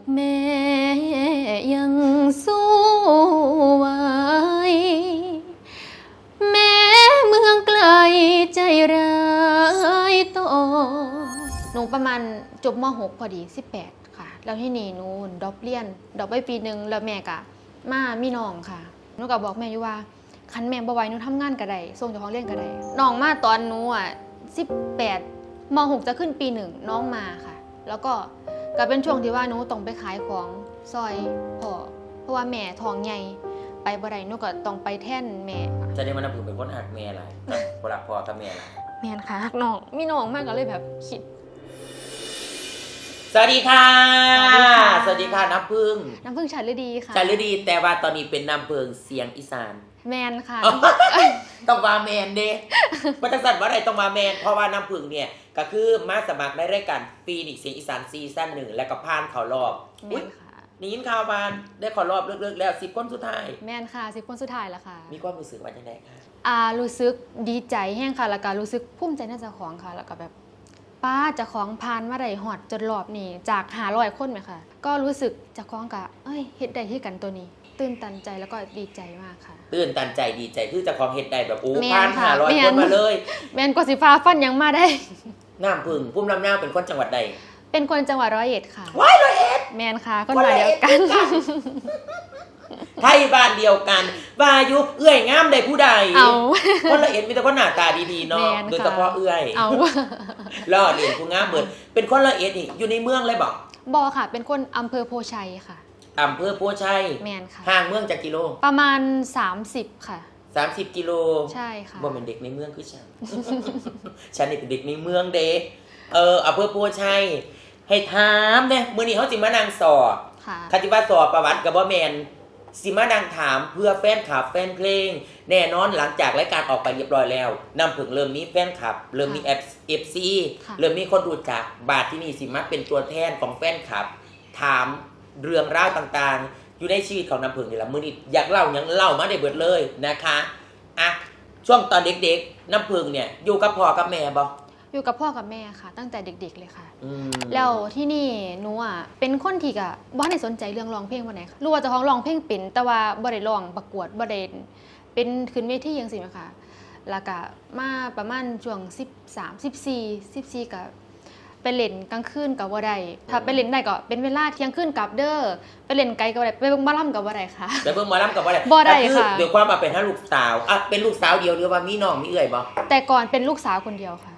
กแม่ยังสู้ไหวแม้เมืองไกลใจร้ายต่อหนูประมาณจบม .6 พอดี 18 ค่ะ แล้วที่นี่นูนดอปเรียน ดอปไปปีหนึ่งแล้วแม่กะมามีน้องค่ะหนูก็บอกแม่อยู่ว่าคันแม่บ่ไหวหนูทำงานก็ได้ส่งเจ้าของเรียนก็ได้น้องมาตอนหนูอะ18ม .6 จะขึ้นปีหนึ่งน้องมาค่ะ แล้วก็ ก็เป็นช่วงที่ว่าหนูต้องไปขายของซอยพ่อเพราะว่าแม่ท้องใหญ่ไปบ่ได้หนูก็ต้องไปแท่นแม่ค่ะจะได้มานับถือเป็นคนหักแม่อะไรคนรักพ่อกับแม่อะไรแม่นค่ะน้องมีน้องมากก็เลยแบบคิด สวัสดีค่ะสวัสดีค่ะน้ำพึ่งน้ำพึ่งฉันฤดีค่ะ จารุดีแต่ว่าตอนนี้เป็นน้ำพึ่งเสียงอีสาน แมนค่ะ ต้องมาแมนเด้ มาจังสันว่าอะไรต้องมาแมนเพราะว่าน้ำพึ่งเนี่ย ก็คือมาสมัครในรายการฟีนิกเสียงอีสานซีซั่นหนึ่งแล้วก็ผ่านเขารอบแมอุ๊ยนค่ะนี่ยินข่าวบานได้เขอรอบเลิกๆแล้วสิบคนสุดท้าย แมนค่ะสิบคนสุดท้ายแล้วค่ะมีความรู้สึกว่าจังไงคะอ่ารู้สึกดีใจแห้งค่ะแล้วก็รู้สึกภูมิใจในเจ้าของค่ะ แล้วก็แบบป้าเจ้าของพานมาได้หอดจนรอบนี่จากหาร้อยคนไหมค่ะ ก็รู้สึกเจ้าของกะเอ้ยเฮ็ดได้ที่กันตัวนี้ ตื่นตันใจแล้วก็ดีใจมากค่ะ ตื่นตันใจดีใจคือเจะของเฮ็ดได้แบบโอ้แม่นผ่านค่ะหาร้อยแม่คนน มาเลย แมนกว่าสิฟ้าฟันยังมาได้ น้ำพึ่งพุ่มลำหน้าเป็นคนจังหวัดใดเป็นคนจังหวัดร้อยเอ็ดค่ะ ว้ายร้อยเอ็ดแมนค่ะคนมาเดียวกันไทยบ้านเดียวกันวายุเอื้อยงามได้ผู้ใดเอาคนละเอ็ดมีแต่คนหน้าตาดีๆเนาะแม่นค่ะโดยเฉพาะเอื้อยเอาล่อเด่นผู้งามเหมือนเป็นคนละเอ็ดนี่อยู่ในเมืองเลยบอกบอค่ะ เป็นคนอำเภอโพชัยค่ะอำเภอปัวชัยแมนค่ะห่างเมืองจากกิโล ประมาณ 30 ค่ะ 30กิโลใช่ค่ะบ่เป็นเด็กในเมืองคือฉัน ฉันนี่เป็นเด็กในเมืองเด้เอออำเภอปัวชัยให้ถามเนี่ยมื้อนี้เขาสิมานางสอบค่ะคติว่าสอบประวัติกับบ่แมนสิมาดังถามเพื่อแฟนคลับแฟนเพลง แน่นอนหลังจากรายการออกไปเรียบร้อยแล้วนำผึ่งเริ่มมีแฟนคลับ เริ่มมีค่ะเอฟซีค่ะเริ่มมีคนรู้จักบาทที่นี่สิมาเป็นตัวแทนของแฟนคลับ ถามเรื่องราวต่างๆ อยู่ในชีวิตของน้ำผึ้งนี่แหละมือนี้อยากเล่าหยังเล่ามาได้เบิดเลยนะคะอะช่วงตอนเด็กๆน้ำผึ้งเนี่ยอยู่กับพ่อกับแม่บ่อยู่กับพ่อกับแม่ค่ะ ตั้งแต่เด็ก ๆ เลยค่ะอืมแล้วที่นี่หนูอะเป็นคนที่กะบ่ได้สนใจเรื่องร้องเพลงวันไหนค่ะรู้ว่าเจะของร้องเพลงเป็นแต่ว่าบ่ได้ร้องประกวดบ่ได้เป็นขึ้นเวทีจังซี่นะคะแล้วก็มาประมาณช่วง 13 14 14ก็ ไปเล่นกลางคืนก็บ่ได้ถ้าไปเล่นได้ก็เป็นเวลาเที่ยงคืนกลับเด้อไปเล่นไกลก็บ่ได้ไปเบิ่งหมาล่ำก็บ่ได้ค่ะไปเบิ่งหมอลำกับว่าอะไรบ่ได้ก็อค่ะเดี๋ยวความมาเป็นถ้าลูกสาวอะเป็นลูกสาวเดียวหรือว่ามีน้องมีเอื่อยบ่แต่ก่อนเป็นลูกสาวคนเดียวค่ะ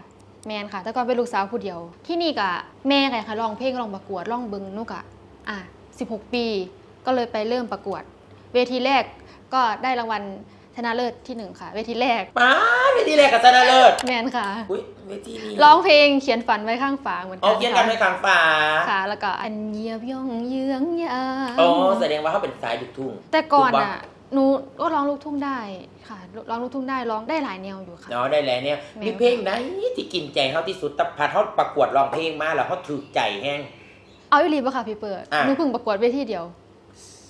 แมนค่ะ แต่ก่อนเป็นลูกสาวผู้เดียว ที่นี่กะแม่ไงค่ะร้องเพลงร้องประกวดร้องเบิงนุกอะอะ16 ปี ก็เลยไปเริ่มประกวด เวทีแรกก็ได้รางวัล ชนะเลิศที่หนึ่งค่ะ เวทีแรกป้าเวทีแรกกับชนะเลิศแมนค่ะ อุ้ยเวทีนี้ร้องเพลงเขียนฝันไว้ข้างฝาเหมือนกัเอาเขียนกันในกลางฟ้าค่ะ แล้วก็อันเยียบย่องเยื้องยาอ๋อแสดงว่าเขาเป็นสายดุกทุ่ง แต่ก่อนถูปะ อะหนูก็ร้องลูกทุ่งได้ค่ะ ร้องลูกทุ่งได้ร้องได้หลายแนวอยู่ค่ะ เนาะได้แล้วเนี่ยแม่นมีเพลงไหนที่กินใจเขาที่สุดแต่พาเขาประกวดร้องเพลงมาแล้วเขาถูกใจแห้งเอาอีหลีป่ะค่ะพี่เปิดอะ หนูเพิ่งประกวดเวทีเดียว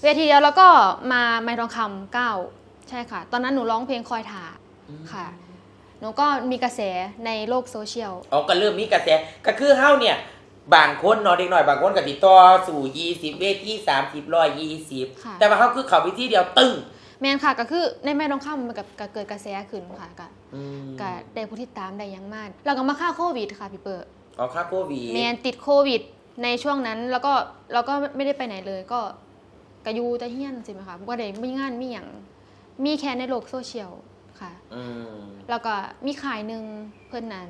เวทีเดียวแล้วก็มาไม้ทองคำเก้า ใช่ค่ะ ตอนนั้นหนูร้องเพลงคอยถาค่ะ หนูก็มีกระแสในโลกโซเชียลอ๋อก็เริ่มมีกระแสก็คือเฮาเนี่ย บางคนเนาะเด็กหน่อยบางคนก็ติดต่อสู่20เวที30 120ค่ะแต่ว่าเขาคือเขาวิธีเดียวตึ้งแมนค่ะก็คือในไม้ทองคำมันกับก็เกิดกระแสขึ้นค่ะก็อืมก็ได้ผู้ที่ตามได้อยังมากแล้วก็มาค่าโควิดค่ะพี่เปิดอ๋อค่าโควิดแมนติดโควิด ในช่วงนั้นแล้วก็เราก็ไม่ได้ไปไหนเลยก็กระยูแต่เฮียนใช่ไหมคะว่าได้มีงานมีอย่าง มีแค่ในโลกโซเชียลค่ะ อืมแล้วก็มีขายหนึ่งเพื่อนนั้น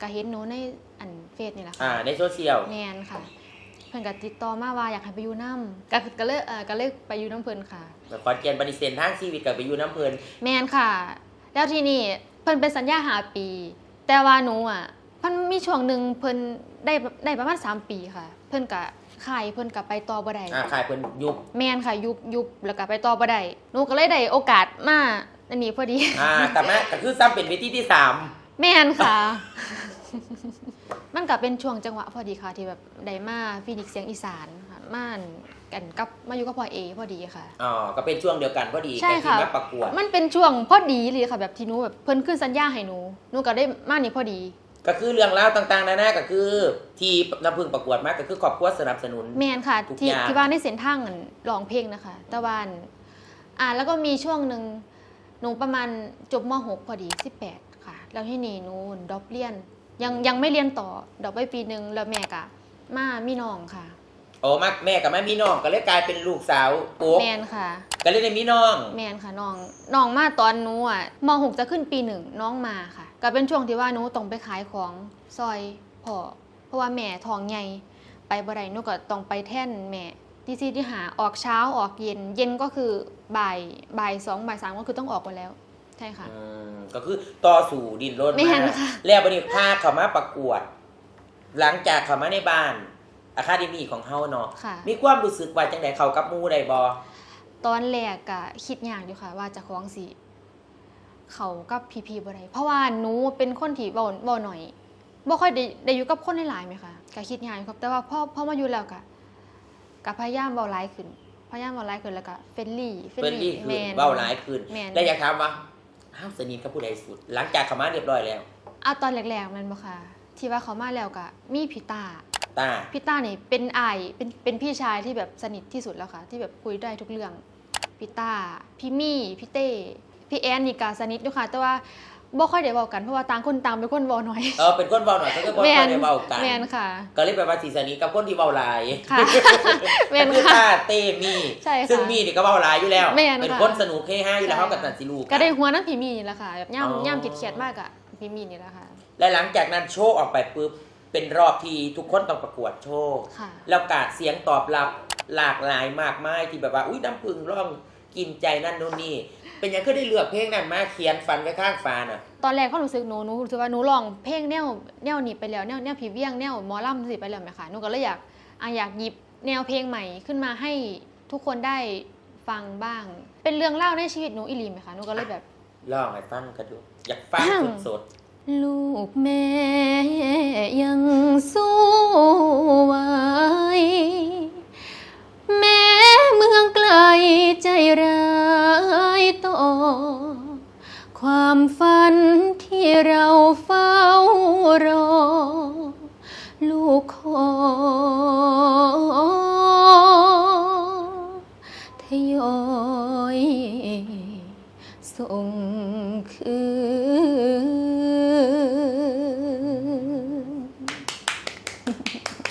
ก็เห็นหนูในอันเฟซนี่แหละอ่าค่ะในโซเชียล แมนค่ะ เพื่อนก็ติดต่อมาว่าอยากให้ไปอยู่น้ำก็ก็เลยเออก็เลยไปอยู่น้ำเพื่อนค่ะ แบบขอนแก่นปฏิเสธทางชีวิตกับไปอยู่น้ำเพลินแมนค่ะ แล้วทีนี้เพิ่นเป็นสัญญาหาปี แต่ว่าหนูอะเพิ่นมีช่วงหนึ่งเพิ่นได้ได้ประมาณ3ปีค่ะ เพิ่นก็ ขายเพิ่นก็ไปต่อบ่ได้อ่าขายเพิ่นยุบแมนค่ะยุบยุบแล้วก็ไปต่อบ่ได้หนูก็เลยได้โอกาสมาอันนี้พอดีอ่าแต่แม่ก็คือซ้ำเป็นเวทีที่สามแม่นค่ะ มันก็เป็นช่วงจังหวะพอดีค่ะที่แบบได้มาฟินิกซ์เสียงอีสานค่ะมาอันกันกับมาอยู่กับพ่อเอพอดีค่ะอ๋อก็เป็นช่วงเดียวกันพอดีใช่กับที่ค่ะมาประกวดมันเป็นช่วงพอดีเลยค่ะแบบที่หนูแบบเพิ่นขึ้นสัญญาให้หนูหนูก็ได้มานี่พอดี ก็คือเรื่องราวต่างๆนานาก็คือที่น้ำพึ่งประกวดมาก็คือครอบครัวสนับสนุน แมนค่ะ ทุกที่อย่าง ที่ว่าในเส้นทางอั่นร้องเพลงนะคะแต่ว่าอั่นอ่าแล้วก็มีช่วงหนึ่งหนูประมาณจบม .6 พอดี 18 ค่ะ แล้วที่นี่หนูดรอปเรียน ยังยังไม่เรียนต่อดรอปไปปีหนึ่งแล้วแม่กะมามีน้องค่ะ โอ้มาแม่กับแม่มีน้องก็เลยกลายเป็นลูกสาวโป๊กแมนค่ะ ก็เลยได้มีน้อง แมนค่ะน้องน้องมาตอนหนูอะม .6 จะขึ้นปีหนึ่งน้องมาค่ะ ก็เป็นช่วงที่ว่าหนูต้องไปขายของซอยพ่อเพราะว่าแม่ท้องใหญ่ไปบ่ได้หนูก็ต้องไปแท่นแม่ที่ซีที่หาออกเช้าออกเย็น เย็นก็คือบ่ายบ่ายสองบ่ายสามก็คือต้องออกไปแล้ว ใช่ค่ะ อืมก็คือต่อสู่ดินรนแม่มานค่ะ แล้วบัดนี้พาเขามาประกวด หลังจากเขามาในบ้านอาคาเดมีของเฮาเนาะค่ะ มีความรู้สึกว่าจังไดเขากับหมูได้บ่ตอนแรกก็คิดยากอยู่ค่ะ ว่าจะคล้องสี เขากับพีพีบ่ได้เพราะว่าหนูเป็นคนที่เว้าเว้าหน่อยบ่ค่อยได้ได้อยู่กับคนหลายๆไหมคะก็คิดยากอยู่ครับ แต่ว่าพอพอมาอยู่แล้วก็ก็พยายามเว้าหลายขึ้นพยายามเว้าหลายขึ้นแล้วก็เฟรนลี่เพิ่นรีขึ้นแม่นเว้าหลายขึ้นแม่นแล้วอยากถามว่าอ้าวสนิทกับผู้ใดสุด หลังจากเขามาเรียบร้อยแล้วอะตอนแรกๆแมันบ่ค่ะ ที่ว่าเขามาแล้วก็มีพี่ตาตาพี่ต้านี่เป็นอายเป็นเป็นพี่ชายที่แบบสนิทที่สุดแล้วค่ะ ที่แบบคุยได้ทุกเรื่องพี่ต้าพี่มี่พี่เต้ พี่แอนนี่ก็สนิทด้วยค่ะแต่ว่าบ่ค่อยได้เว้ากันเพราะว่าต่างคนต่างเป็นคนเว้าน้อย เออเป็นคนเว้าหน่อยเขาก็บ่แม่ค่อนยได้เว้ากันแม่นค่ะ ก็เลยแปลว่าสิสนิทกับคนที่เว้าหลายค่ะแม่นก็คือค่ะตาเต้มีใช่ค่ะซึ่งมีนี่ก็เว้าหลายอยู่แล้ว แม่นค่ะ เป็นคนสนุกเฮฮาอยู่แล้วใช่เขากับตันสิลูกก็ได้หัวน้ำพี่มี่นี่แหละค่ะแบบย่ำอ๋อย่ำเครียดๆมากอะพี่มี่นี่แหละค่ะ และหลังจากนั้นโชว์ออกไปปุ๊บเป็นรอบที่ทุกคนต้องประกวดโชว์ค่ะ แล้วกาดเสียงตอบรับหลากหลายมากมายที่แบบว่าอุ้ยน้ำพึ่งร้องกินใจนั่นนู่นนี่ เป็นยังก็ได้เลือกเพลงนั้นมาเขียนฟันไว้ข้างฟ้าน่ะ ตอนแรกเขารู้สึกหนูหนูรู้สึกว่าหนูลองเพลงแนวแนวนี้ไปแล้วแนวแนวผีเวียงแนวหมอลำสิไปแล้วไหมคะหนูก็เลยอยากอะอยากหยิบแนวเพลงใหม่ขึ้นมาให้ทุกคนได้ฟังบ้าง เป็นเรื่องเล่าในชีวิตหนูอีหลีไหมคะหนูก็เลยแบบ ลองให้ฟังกันดู อยากฟังสดลูกแม่ยังสู้ไหวแม้เมืองไกลใจร้าย ต่อ ความฝันที่เราเฝ้ารอ ลูกขอทยอยส่งคืน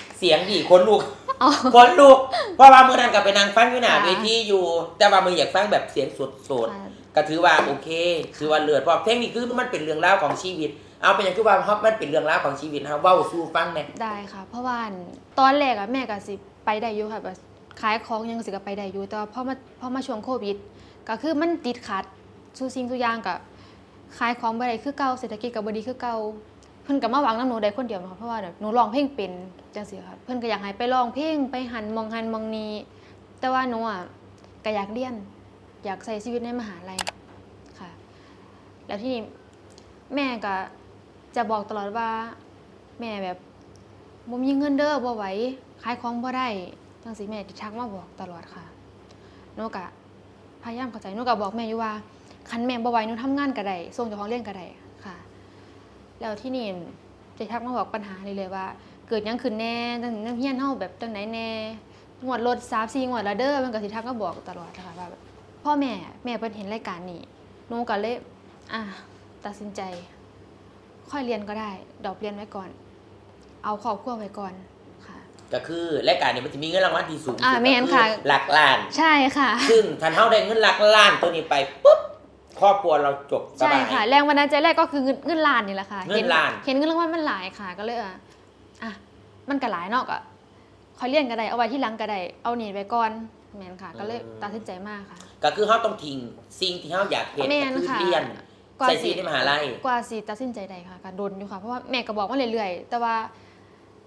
ๆเสียงดีคนลูกอ๋อคนลูก เพราะว่ามือนั้นกับไปนางฟังอยู่หน้าค่ะเวทีอยู่ แต่ว่ามืออยากฟังแบบเสียงสดๆก็ถือว่าโอเคถือว่าเลือดเพราะเพลงนี้คือมันเป็นเรื่องราวของชีวิต เอาเป็นอย่างคือว่าเพราะมันเป็นเรื่องราวของชีวิตนะครับเว้าสู้ฟังแหน่ได้ค่ะ เพราะว่าตอนแรกอะแม่ก็สิไปได้อยู่ค่ะแบบขายของยังสิก็ไปได้อยู่แต่ว่าพอมาพอมาช่วงโควิด ก็คือมันติดขัดสู้สิ่งทุกอย่างกับขายของบ่ได้คือเก่าเศรษฐกิจก็บ่ดีคือเก่า เพิ่นก็มาหวังน้ำหนูได้คนเดียวนะคะเพราะว่าแบบหนูร้องเพลงเป็นจังซี่ค่ะเพิ่นก็อยากให้ไปร้องเพลงไปหันมองหันมองนี้ แต่ว่าหนูอะก็อยากเรียน อยากใช้ชีวิตในมหาลัยค่ะ แล้วที่นี่แม่ก็จะบอกตลอดว่า แม่แบบบ่มีเงินเด้อบ่ไหวขายของบ่ได้จังสิแม่จะทักมาบอกตลอดค่ะหนูก็พยายามเข้าใจหนูก็บอกแม่อยู่ว่าคันแม่บ่ไหวหนูทำงานก็ได้ส่งเจ้าของเรียนก็ได้ แล้วที่นี่จะทักมาบอกปัญหาเลยเลยว่า เกิดหยังขึ้นแน่จังนักเรียนเฮาแบบจังไหนแน่งวดรถ3 4งวดละเด้อมันก็สิทักมาบอกตลอดนะคะว่าแบบพ่อแม่แม่เพิ่นเห็นรายการนี้หนูก็เลยอะตัดสินใจ ค่อยเรียนก็ได้ ดอกเรียนไว้ก่อน เอาครอบครัวไว้ก่อนค่ะก็คือรายการนี้มันจะมีเงินรางวัลที่สูงสุดอ่าแม่นก็อค่ะหลักล้าน ใช่ค่ะ ซึ่งทันเท่าได้เงินหลักล้านตัวนี้ไปปุ๊บ ครอบครัวเราจบสใช่บายค่ะ แรงบันดาลใจแรกก็คือเงินเงินล้านนี่แหละค่ะเงินล้าน เห็นเงินรางวัลมันหลายค่ะ ก็เลยอะอะมันก็หลายเนาะก็ค่อยเรียนก็ได้เอาไว้ที่หลังก็ได้เอานี่ไว้ก่อนแม่นค่ะ ก็เลยตัดสินใจมากค่ะ ก็คือเขาต้องทิ้งสิ่งที่เขาอยากเห็นแม่นก็คือค่ะ เรียนกว่าใส่สิชีวิตในมหาลัย กว่าสิตัดสินใจได้ค่ะก็โดนอยู่ค่ะ เพราะว่าแม่ก็บอกมาเรื่อยๆ แต่ว่า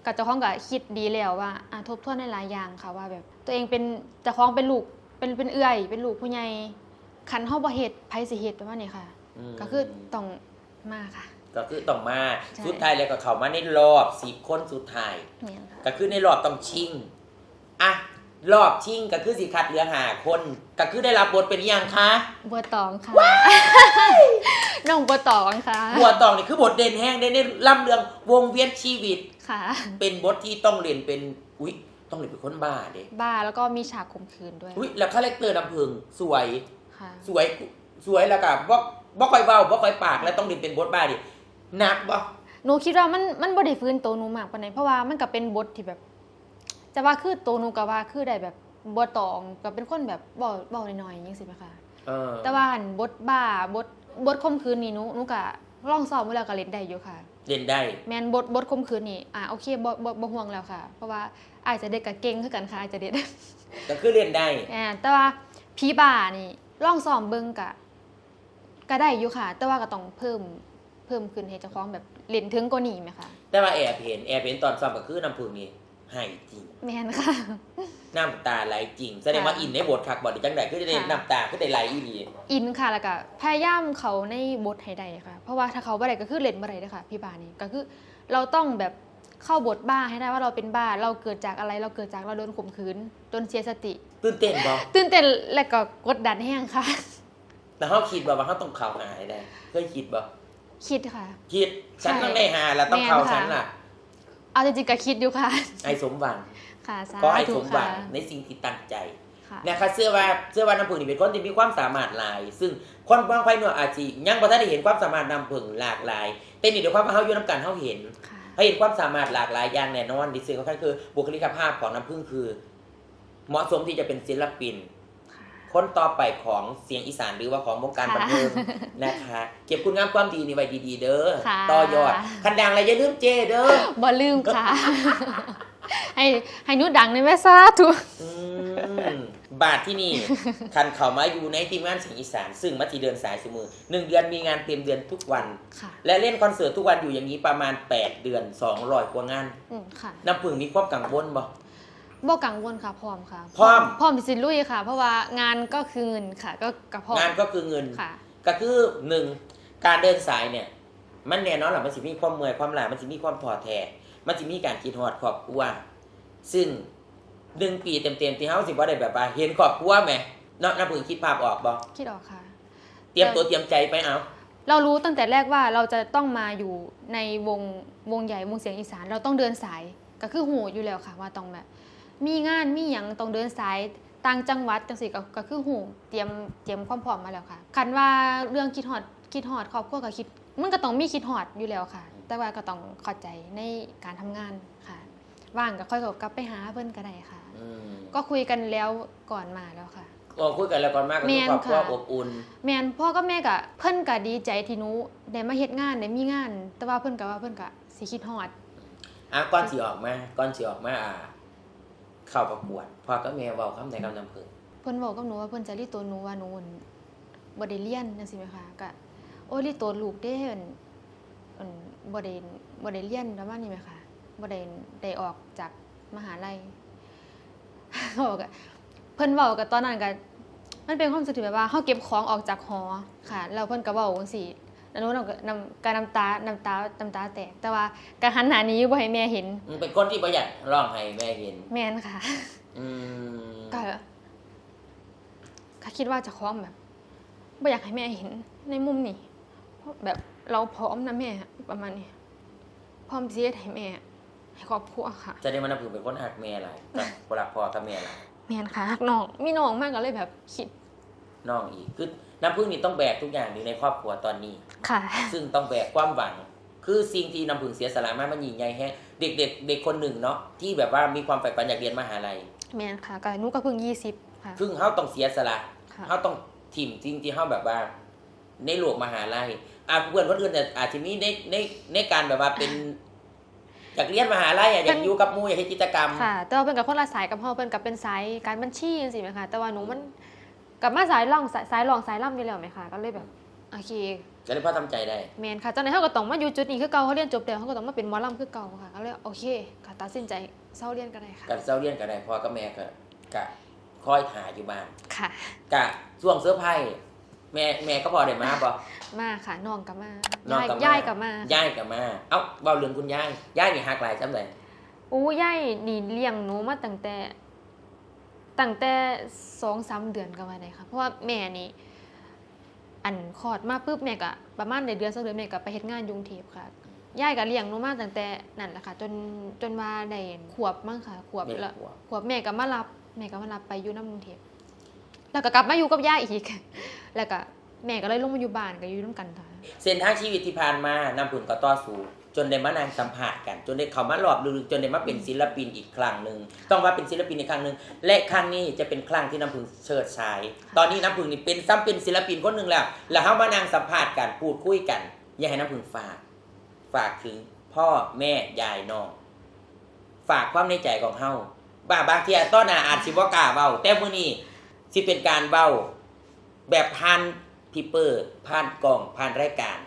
กับเจ้าของก็คิดดีแล้วว่าอะทบทวนในหลายอย่างค่ะว่าแบบ ตัวเองเป็นเจ้าของเป็นลูกเป็นเป็นเอื้อย เป็นลูกผู้ใหญ่ คันเฮาบ่เฮ็ดไผสิเฮ็ดประมาณนี้ค่ะ มก็คือต้องมาค่ะ ก็คือต้องมา ใช่ สุดท้ายแล้วก็เข้ามาในรอบสิบคนสุดท้าย เนี่ยค่ะ ก็คือในรอบต้องชิง อะ รอบชิงก็คือสิคัดเหลือหาคน ก็คือได้รับบทเป็นอหย่างคะบัวตองค่ะ น้องบัวตองค่ะ บัวตองนี่คือบทเด่นแห้งได้ในล่ำเรืองวงเวียนชีวิต ค่ะ เป็นบทที่ต้องเรียนเป็น อุ้ยต้องเรียนเป็นคนบ้าเด็บ้าแล้วก็มีฉากข่มขืนด้วย อุ้ยแล้วคาแรคเตอร์ลำพึงสวยค่ะ สวยสวยแล้วก็บ่บ่ค่อยเบาบ่ค่อยปากแล้วต้องเรียนเป็นบทบ้าดิหนักบ่หนูคิดว่ามันมันบ่ได้ฟื้นตัวหนูมากปานใดเพราะว่ามันก็เป็นบทที่แบบ จะว่าคือตัวหนูก็ว่าคือได้แบบบัวตองก็เป็นคนแบบเว้าเว้าน้อยๆอย่างนี้สิไหมคะเออแต่ว่าหันบทบ้าบทบทข่มขืนนี่หนูหนูก็ลองสอบมาแล้วก็เล่นได้อยู่ค่ะเล่นได้แมนบทบทข่มขืนนี่อะโอเคบ่บ่บ่ห่วงแล้วค่ะ เพราะว่าอาจจะเด็กกับเก่งคือกันค่ะอาจจะเด็กก็คือเล่นได้อ่าแต่ว่าผีบ้านี่ ลองซ้อมเบิ่งกะก็ได้อยู่ค่ะ แต่ว่าก็ต้องเพิ่มเพิ่มขึ้นให้เจ้าของแบบเล่นถึงกว่านี้ไหมคะแต่ว่าแอบเห็นแอบเห็นตอนซ้อมก็คือน้ำพึงนี่ให้จริง แมนค่ะ น้ำตาไหลจริง แสดงว่าค่ะอินในบทคักบทจังไดคือได้ค่ะ น้ำตาคือได้ไหลอีหลีอินค่ะแล้วก็พยายามเขาในบทให้ได้ค่ะ เพราะว่าถ้าเขาบ่ได้ก็คือเล่นบ่ได้เด้อค่ะ พี่บานี่ก็คือเราต้องแบบ เข้าบทบ้าให้ได้ว่าเราเป็นบ้า เราเกิดจากอะไร เราเกิดจากเราโดนข่มขืนโดนเสียสติ ตื่นเต้นบ่ตื่นเต้นและก็กดดันแห้งค่ะ แต่เขาคิดบ่ว่าเขาต้องเข้าหาให้ได้เคยคิดบ่คิดค่ะ คิดฉันใช่ต้องได้หาแล้วต้องเข้าแม่นค่ะฉันล่ะ เอาจริงๆก็คิดอยู่ค่ะ ไอ้สมหวังค่ะสาก็ให้ธุสมหวังค่ะในสิ่งที่ตั้งใจค่ะนะคะเสื้อว่าเสื้อว่าน้ำผึ้งนี่เป็นคนที่มีความสามารถหลาย ซึ่งคนบางไฟหน่วยอาจจะยังบ่ทันได้เห็นความสามารถน้ำผึ้งหลากหลาย แต่นี่เดี๋ยวความว่าเขาอยู่น้ำกันเขาเห็นค่ะ เขาเห็นความสามารถหลากหลายอย่างแน่นอนดิซึ่งเขาคือ บุคลิกภาพของน้ำผึ้งคือ เหมาะสมที่จะเป็นศิลปินค่ะคนต่อไปของเสียงอีสานหรือว่าของวงการบันเทิงนะคะ เก็บคุณงามความดีนี่ไว้ดีๆ เด้อค่ะต่อยอด คันดังอะไรอย่าลืมเจเด้อ บ่ลืมค่ะ ให้ให้หนุดังในแม่ซาทุอืม บาทที่นี่ คันเขามาอยู่ในทีมงานเสียงอีสาน ซึ่งมัทีเดินสายสมือหนึ่งเดือนมีงานเต็มเดือนทุกวัน ค่ะ และเล่นคอนเสิร์ตทุกวันอยู่อย่างนี้ประมาณ 8 เดือน 200กว่างานอืมค่ะน้ำผึ้งมีความกังวลบ่ บ่กังวลค่ะพร้อมค่ะพร้อม พร้อมสิลุยค่ะ เพราะว่างานก็คือเงินค่ะ ก็กับพร้อมงานก็คือเงิน ค่ะ ก็คือหนึ่งการเดินสายเนี่ย มันแน่นอนแหละมันสิมีความเมื่อยความล้ามันสิมีความท้อแท้มันสิมีการคิดฮอดครอบครัวซึ่ง หนึ่งปีเต็มๆที่เฮาสิบ่ได้แบบว่าเห็นครอบครัวไหมเนาะน้าเพึ่งคิดภาพออกบ่คิดออกค่ะ เตรียมตัวเตรียมใจไปเอาเรารู้ตั้งแต่แรกว่าเราจะต้องมาอยู่ในวงวงใหญ่วงเสียงอีสาน เราต้องเดินสายก็คือหูอยู่แล้วค่ะ ว่าต้องแบบ มีงานมีหยังต้องเดินสายต่างจังหวัดจังสิก็ก็คือหูเตรียมเตรียมความพร้อมมาแล้วค่ะ คันว่าเรื่องคิดฮอดคิดฮอดครอบครัวก็คิดมันก็ต้องมีคิดฮอดอยู่แล้วค่ะ แต่ว่าก็ต้องเข้าใจในการทำงานค่ะ ว่างก็ค่อยกลับไปหาเพิ่นก็ได้ค่ะอืม ก็คุยกันแล้วก่อนมาแล้วค่ะก็คุยกันแล้วก่อนมากก็แม่คือนครอบครัวค่ะอบอุ่นแม่นพ่อกับแม่ก็เพิ่นก็ดีใจที่หนูได้มาเฮ็ดงานได้มีงาน แต่ว่าเพิ่นก็ว่าเพิ่นก็สิคิดฮอดอะก่อนสิออกมาก่อนสิออกมาอ่าเข้าประกวดพ่อกับแม่เว้าคำใดคำน้ำเพึ่งเพิ่นบอกกับหนูว่าเพิ่นจะรีดตัวหนูว่าหนูบ่ได้เรียนจังซี่แม่คะก็โอ้ยรีดตัวลูกเด้เอิ่นเอิ่นบ่ได้บ่ได้เรียนประมาณนี้แม่คะบ่ได้ได้ออกจากมหาลัย เขาบอกว่าเพิ่นเว้ากับตอนนั้นก็มันเป็นความรู้สึกที่แบบว่าเฮาเก็บของออกจากหอค่ะแล้วเพิ่นก็เว้าจังซี่แล้วหนูก็น้ำการน้ำตาน้ำตาน้ำตาแตกแต่ว่าการหันหน้าหนี้บ่ให้แม่เห็น มึงเป็นคนที่ประหยัดร้องให้แม่เห็น แม่นค่ะ อืมก็ก็คิดว่าจะคล้องแบบไม่อยากให้แม่เห็นในมุมนี้เพราะแบบเราพร้อมนะแม่ประมาณนี้พร้อมที่จะให้แม่ ให้ครอบครัวค่ะ จะได้มาน้ำเพึ่งเป็นคนหักแม่หลายกับเวลาพ่อกับแม่หลายแม่นค่ะน้องมีน้องมากก็เลยแบบคิดน้องอีกคือน้ำพึ่งนี่ต้องแบกทุกอย่างอยู่ในครอบครัวตอนนี้ ค่ะ ซึ่งต้องแบกความหวัง คือสิ่งที่น้ำพึ่งเสียสละมากมันยิ่งใหญ่แฮะเด็กเด็กเด็กคนหนึ่งเนาะที่แบบว่ามีความใฝ่ฝันอยากเรียนมหาลัยแม่นค่ะก็หนุก็เพิ่งยี่สิบค่ะ ซึ่งเขาต้องเสียสละค่ะ เขาต้องทิมสิ่งที่เขาแบบว่า ในหลวงมหาลัยอะเพื่อนคนอื่นเนี่ยอาจจะมีในในในการแบบว่าเป็น อยากเรียนมหาลัยอะอยากอยู่กับหมูอยากเห็นกิจกรรม ค่ะ แต่ว่าเป็นกับคนละสายกับพ่อเป็นกับเป็นสายการบัญชีจังซี่ไหมคะแต่ว่าหนูมันกลับมาสายล่องสายสายรองสายล่ำนี่แล้วไหมคะก็เลยแบบโอเคก็เลยพ่อทำใจได้ แมนค่ะตอนนี้นเขาก็ต้องมาอยู่จุดนี้คือเก่าเขาเรียนจบแล้วเขาก็ต้องมาเป็นหมอลำคือเก่าค่ะ ก็เลยโอเคก็ตัดสินใจเศร้าเรียนก็ได้ค่ะ กับเจ้าเรียนกันได้พ่อกับแม่ก็กะคอยถ่ายอยู่บ้านค่ะ กะช่วงเสื้อร์ไพ่ แม่แม่ก็พอได้มาบ่มาค่ะน้องกับมาน้องยายกับมายายกับมาย่ายกับมา เอ้าเบาเรื่องคุณย่ายย่ายนี่หักหลายจำได้อู้ยายนี่เลี้ยงหนูมาตั้งแต่ตั้งแต่สองสามเดือนก็มาได้ค่ะ เพราะว่าแม่นี่ออันคลอดมาปุ๊บแม่ก็ประมาณในเดือนสองเดือนแม่ก็ไปเฮ็ดงานอยกรุงเทพค่ะยายก็เลี้ยงหนูมาตั้งแต่นั่นแหละค่ะ จนจนมาได้ขวบมั้งค่ะขวบแม่แล้วขวบขวบแม่ก็มารับแม่ก็มารับไปอยู่น้ำกรุงเทพ แล้วก็กลับมาอยู่กับย่าอีก แล้วก็แม่ก็เลยลงมาอยู่บ้านก็อยู่ร่วมกันค่ะเส้นทางชีวิตที่ผ่านมาน้ำพึ่งก็ต่อสู้จนได้มานั่งสัมผัสกัน จนได้เข้ามารอบลึกๆจนได้มาเป็นศิลปินอีกครั้งหนึ่งต้องว่าเป็นศิลปินอีกครั้งหนึ่งและครั้งนี้จะเป็นครั้งที่น้ำพึ่งเชิดฉาย ตอนนี้น้ำพึ่งนี่เป็นซ้ำเป็นศิลปินคนหนึ่งแล้ว แล้วเขามานั่งสัมผัสกันพูดคุยกัน อยากให้น้ำพึ่งฝาก ฝากถึงพ่อแม่ยายน้องฝากความในใจของเฮาบางบางทีต้นหนาอาจสิบ่กล้าเว้าแต่มื้อนี้ สิเป็นการเว้าแบบผ่านพีเปิดผ่านกล่องผ่านรายการ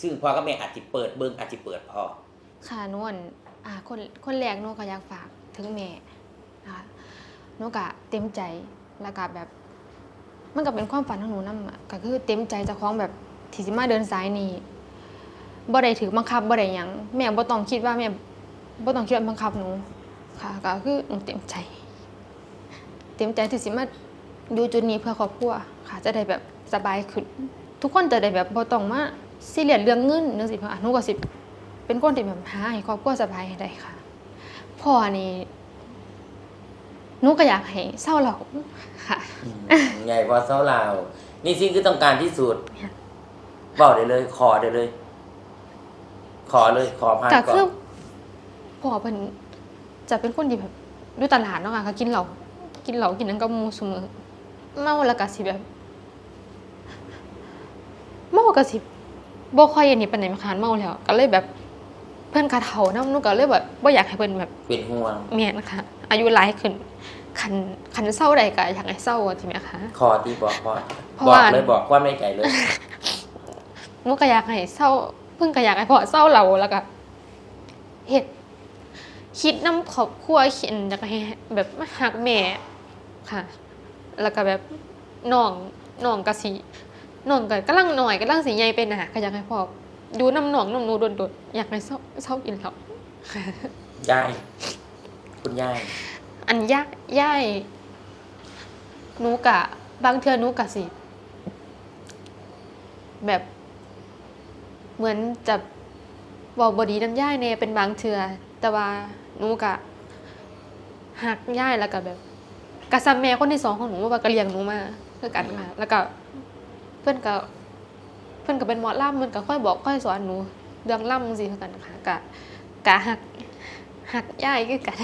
ซึ่งพ่อกับแม่อาจจะเปิดเบิ่งอาจจะเปิดพอค่ะนวลอ่าคนคนแรกหนูก็อยากฝากถึงแม่นะคะหนูก็เต็มใจแล้วก็แบบ มันก็เป็นความฝันของหนูนำก็คือเต็มใจจะคล้องแบบที่สิมาเดินสายนี้บ่ได้ถือบังคับบ่ได้หยังแม่บ่ต้องคิดว่าแม่บ่ต้องคิดว่าบังคับหนูค่ะ ก็คือหนูเต็มใจ เต็มใจที่สิมา อยู่จุดนี้เพื่อครอบครัวค่ะ จะได้แบบสบายขึ้น ทุกคนจะได้แบบบ่ต้องมาซีเรียสเรื่องเงินนึกสิค่ะหนูก็สิเป็นคนที่แบบหาให้ครอบครัวสบายให้ได้ค่ะพ่อนี่หนูก็อยากให้เศร้าเหล่าค่ะใหญ่พอเศร้าลาวนี่สิ่งคือต้องการที่สุดบอกได้เลย ขอได้เลย ขอเลย ขอผ่านก็ก่อคือนพ่อเพิ่นจะเป็นคนที่แบบดูตลาดเนาะค่ะเขากินเหล้ากินเหล้ากินหนั้นก็มูเสมอ เมาแล้วก็สิแบบ เมาก็สิบ่ค่อยอันนี้ปานใดมาคานเมาแล้ว ก็เลยแบบ เพิ่นกะเฒ่านำหนูก็เลยแบบบ่อยากให้เพิ่นแบบเป็นห่วงแม่นค่ะอายุหลายขึ้นคันคันเศร้าใดก็อยากให้เศร้าใช่ไหมคะขอที่บอกพอเพราะบอกว่าเลยบอกความในใจเลย หนูก็อยากให้เศร้าเพิ่งก็อยากให้พ่อเศร้าเราแล้วก็เฮ็ดคิดน้ำครอบครัวคิดอยากให้แบบมาหักแม่ค่ะ แล้วก็แบบน้องน้องก็สิน้องก็กำลังหน่อยกำลังสิใหญ่ไปหนาก็อยากให้พ่อดูน้ำหนองน้ำหนูโดนๆอยากให้เศร้าเศร้ากินแล้วค่ะยายคุณยายอันย่าย่ายหนูกะ บางเทื่อหนูกะสิ แบบ เหมือนจะบอกบดีน้ำย่ายเนเป็นบางเทื่อแต่ว่าหนูกะหักย่ายแล้วก็แบบ กะซัมแม่คนที่สองของหนูว่าก็เลี้ยงหนูมาคือกันค่ะแล้วก็เพื่อนก็เพื่อนก็เป็นหมอล่ำมันก็ค่อยบอกค่อยสอนหนูเรื่องล่ำสิคือกันค่ะกะกะหักหักย่ายคือกัน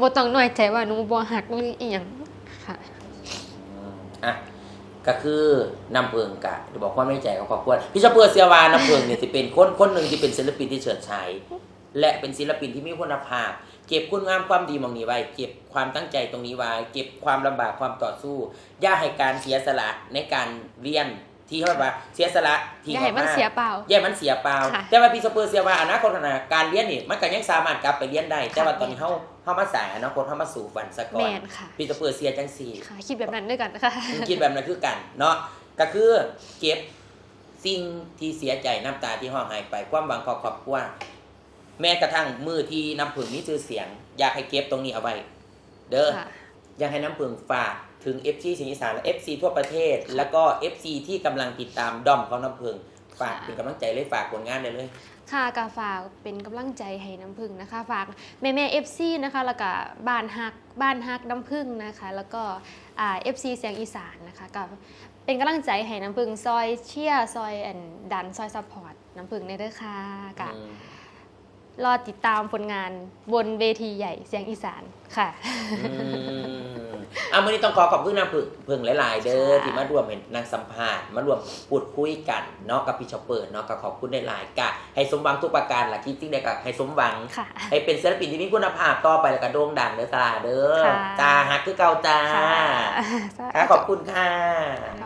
บ่ต้องน้อยใจว่าหนูบ่หักหรืออีหยังค่ะอืมอะก็คือนำเพิงกะจะบอกความในใจของครอบครัวพี่ชอบเพื่อเสียวานำเพิงเนี่ยจะเป็นคนคนหนึ่งที่เป็นศิลปินที่เฉิดฉาย และเป็นศิลปินที่มีคุณภาพ เก็บคุณงามความดีมองนี้ไว้ เก็บความตั้งใจตรงนี้ไว้ เก็บความลำบากความต่อสู้ อย่าให้การเสียสละในการเรียนที่เขาเรียกว่าเสียสละที่อย่าให้มันออกเสียเปล่าอย่าให้มันเสียเปล่าค่ะแต่ว่าพี่สเปอร์เสียว่าอนาคตข้างหน้าการเรียนนี่มันก็ยังสามารถกลับไปเรียนได้ แต่ว่าตอนนี้เฮาเฮามาสายอนาคตเฮามาสู่ฝันซะก่อแม่นนค่ะพี่สเปอร์เสียจังสี่ค่ะคิดแบบนั้นด้วยกันค่ะคิดแบบนั้นคือกันเนาะก็คือเก็บสิ่งที่เสียใจน้ำตาที่ห้องหายไปความหวังของครอบครัว แม้กระทั่งมือที่น้ำผึ้งมีชื่อเสียง อยากให้เก็บตรงนี้เอาไว้ เด้อค่ะอยากให้น้ำผึ้งฝากถึง FC สิงห์อีสานและ FC ทั่วประเทศ แล้วก็ FC ที่กำลังติดตามด้อมของน้ำผึ้งฝากค่ะเป็นกำลังใจเลยฝากผลงานได้เลยค่ะกาฝากเป็นกำลังใจให้น้ำพึ่งนะคะ ฝากแม่แม่เอฟซีนะคะ แล้วก็บ้านฮักบ้านฮักน้ำพึ่งนะคะ แล้วก็อ่าเอฟซีเสียงอีสานนะคะก็เป็นกำลังใจให้น้ำพึ่งซอยเชียร์ซอยแอนดันซอยซัพพอร์ตน้ำพึ่งในเด้อค่ะกะอืม รอติดตามผลงานบนเวทีใหญ่เสียงอีสานค่ะ อืมอะมื่อนี้ต้องขอขอบคุณน้ำผึ้งผึ้งหลาย ๆ เด้อค่ะ ที่มารวมเป็นนางสัมภาษณ์มารวมพูดคุยกันเนาะกับพี่ชอปเปอร์เนาะก็ขอบคุณหลายๆกะให้สมหวังทุกประการล่ะคิดสิ่งใดก็ให้สมหวัง ค่ะ ให้เป็นศิลปินที่มีคุณภาพต่อไปแล้วก็โด่งดังเด้อตาเด้อค่ะ จ้าฮักคือเก่าจ้าค่ะ ค่ะขอบคุณค่ะ ขอบ